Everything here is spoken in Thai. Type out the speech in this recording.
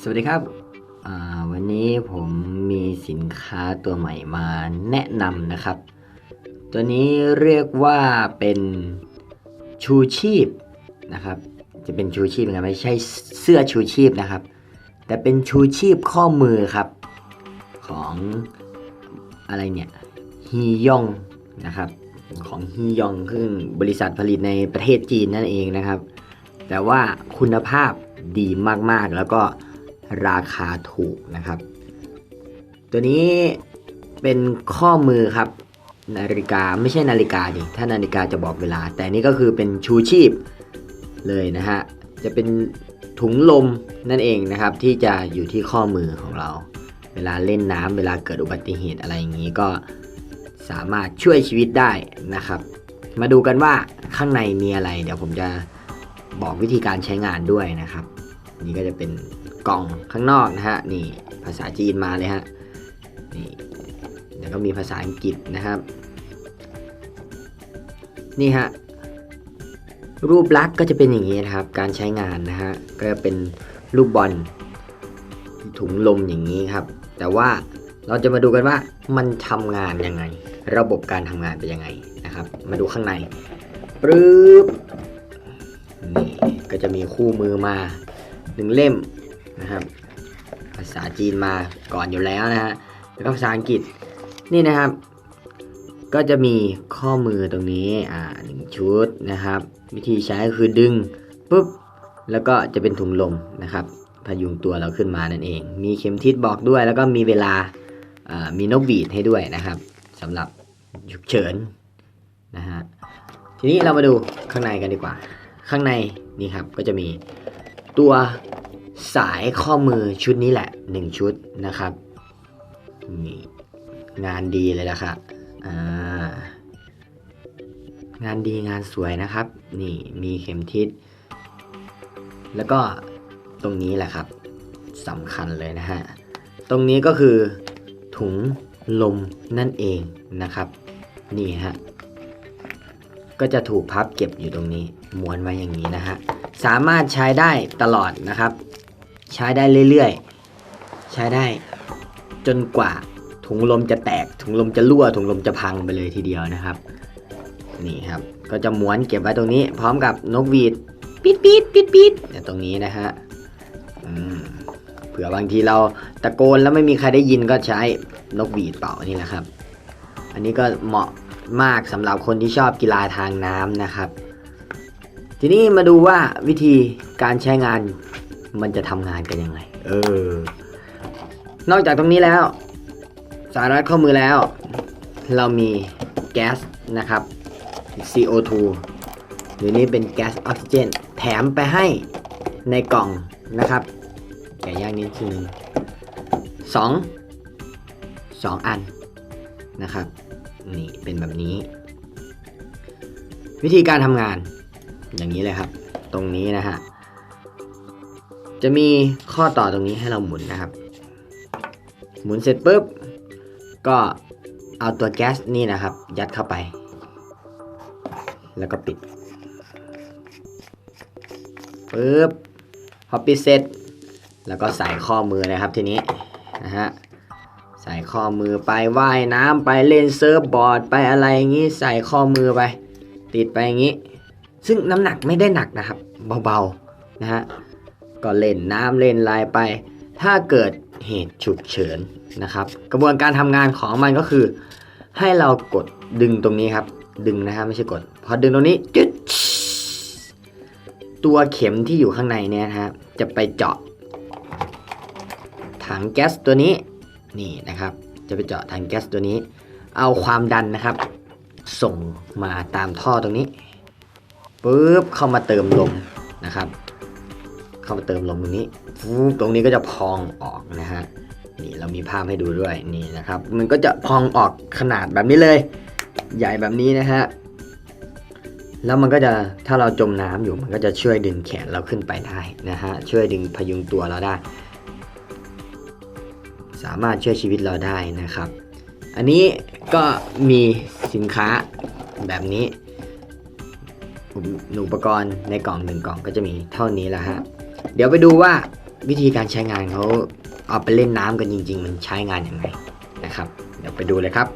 สวัสดีครับ วันนี้ผมมีสินค้าตัวใหม่มาแนะนำนะครับ ตัวนี้เรียกว่าเป็นชูชีพนะครับ จะเป็นชูชีพนะไม่ใช่เสื้อชูชีพนะครับ แต่เป็นชูชีพข้อมือครับ ของอะไรเนี่ยฮียองนะครับของฮียองซึ่งบริษัทผลิตในประเทศจีนนั่นเองนะครับ แต่ว่าคุณภาพ ดีมากๆ แล้วก็ราคาถูกนะครับ ตัวนี้เป็นข้อมือครับนาฬิกาไม่ใช่นาฬิกาดิถ้านาฬิกาจะบอกเวลา แต่นี่ก็คือเป็นชูชีพเลยนะฮะจะเป็นถุงลมนั่นเองนะครับ ที่จะอยู่ที่ข้อมือของเรา เวลาเล่นน้ำเวลาเกิดอุบัติเหตุอะไรอย่างนี้ก็สามารถช่วยชีวิตได้นะครับ มาดูกันว่าข้างในมีอะไร เดี๋ยวผมจะบอกวิธีการใช้งานด้วยนะครับ นี่ก็จะเป็นกล่องข้างนอกนะฮะนี่ภาษาจีนมาเลยฮะนี่แล้วก็มีภาษาอังกฤษนะครับ นี่ฮะรูปลักษณ์ก็จะเป็นอย่างนี้นะครับ การใช้งานนะฮะก็จะเป็นลูกบอลถุงลมอย่างนี้ครับ แต่ว่าเราจะมาดูกันว่ามันทำงานยังไง ระบบการทำงานเป็นยังไงนะครับ มาดูข้างในปึ๊บนี่ก็จะมีคู่มือมา หนึ่งเล่มนะครับ ภาษาจีนมาก่อนอยู่แล้วนะฮะแล้วก็ภาษาอังกฤษนี่นะครับ ก็จะมีข้อมือตรงนี้อ่าหนึ่งชุดนะครับ วิธีใช้ก็คือดึงปุ๊บแล้วก็จะเป็นถุงลมนะครับพยุงตัวเราขึ้นมานั่นเอง มีเข็มทิศบอกด้วย แล้วก็มีเวลาอ่ามีนกบีดให้ด้วยนะครับสำหรับฉุกเฉินนะฮะทีนี้เรามาดูข้างในกันดีกว่า ข้างในนี่ครับก็จะมี ตัวสายข้อมือชุดนี้แหละ 1 ชุดนะครับนี่งานดีเลยละครับงานดีงานสวยนะครับ นี่มีเข็มทิศ แล้วก็ตรงนี้แหละครับสำคัญเลยนะฮะ ตรงนี้ก็คือถุงลมนั่นเองนะครับ นี่ฮะก็จะถูกพับเก็บอยู่ตรงนี้ม้วนไว้อย่างนี้นะฮะ สามารถใช้ได้ตลอดนะครับ ใช้ได้เรื่อยๆ ใช้ได้จนกว่าถุงลมจะแตก ถุงลมจะรั่วถุงลมจะพังไปเลยทีเดียวนะครับ นี่ครับ ก็จะม้วนเก็บไว้ตรงนี้ พร้อมกับนกหวีดปิดปิดปิดปิดเนี่ยตรงนี้นะฮะเผื่อบางทีเราตะโกนแล้วไม่มีใครได้ยินก็ใช้นกหวีดเป่านี่แหละครับ อันนี้ก็เหมาะมากสำหรับคนที่ชอบกีฬาทางน้ำนะครับ ทีนี้มาดูว่าวิธีการใช้งานมันจะทำงานกันยังไง เออ นอกจากตรงนี้แล้ว สายรัดข้อมือแล้ว เรามีแก๊สนะครับ CO2 หรือนี่เป็นแก๊สออกซิเจน แถมไปให้ในกล่องนะครับแกะย่างนี้คือหนึ่งสองสองอันนะครับ นี่เป็นแบบนี้ วิธีการทำงาน อย่างนี้เลยครับ ตรงนี้นะฮะจะมีข้อต่อตรงนี้ให้เราหมุนนะครับ หมุนเสร็จปุ๊บ ก็เอาตัวแก๊สนี่นะครับ ยัดเข้าไป แล้วก็ปิดปุ๊บพอปิดเสร็จ แล้วก็ใส่ข้อมือเลยครับทีนี้นะฮะใส่ข้อมือไปว่ายน้ำไปเล่นเซิร์ฟบอร์ดไปอะไรอย่างนี้ใส่ข้อมือไป ติดไปอย่างนี้ ซึ่งน้ำหนักไม่ได้หนักนะครับ เบาๆนะฮะก็เล่นน้ำเล่นลายไป ถ้าเกิดเหตุฉุกเฉินนะครับ กระบวนการทำงานของมันก็คือ ให้เรากดดึงตรงนี้ครับ ดึงนะฮะไม่ใช่กด พอดึงตรงนี้จึ๊ดตัวเข็มที่อยู่ข้างในเนี่ยนะฮะจะไปเจาะ ถังแก๊สตัวนี้นี่นะครับ จะไปเจาะถังแก๊สตัวนี้ เอาความดันนะครับ ส่งมาตามท่อตรงนี้ ปุ๊บเข้ามาเติมลมนะครับ เข้ามาเติมลมตรงนี้ฟูบตรงนี้ก็จะพองออกนะฮะนี่เรามีภาพให้ดูด้วยนี่นะครับ มันก็จะพองออกขนาดแบบนี้เลย ใหญ่แบบนี้นะฮะแล้วมันก็จะถ้าเราจมน้ำอยู่มันก็จะช่วยดึงแขนเราขึ้นไปได้นะฮะช่วยดึงพยุงตัวเราได้ สามารถช่วยชีวิตเราได้นะครับ อันนี้ก็มีสินค้าแบบนี้ อุปกรณ์ในกล่องหนึ่งกล่องก็จะมีเท่านี้แหละฮะ เดี๋ยวไปดูว่าวิธีการใช้งานเขาเอาไปเล่นน้ำกันจริง ๆ มันใช้งานยังไงนะครับ เดี๋ยวไปดูเลยครับ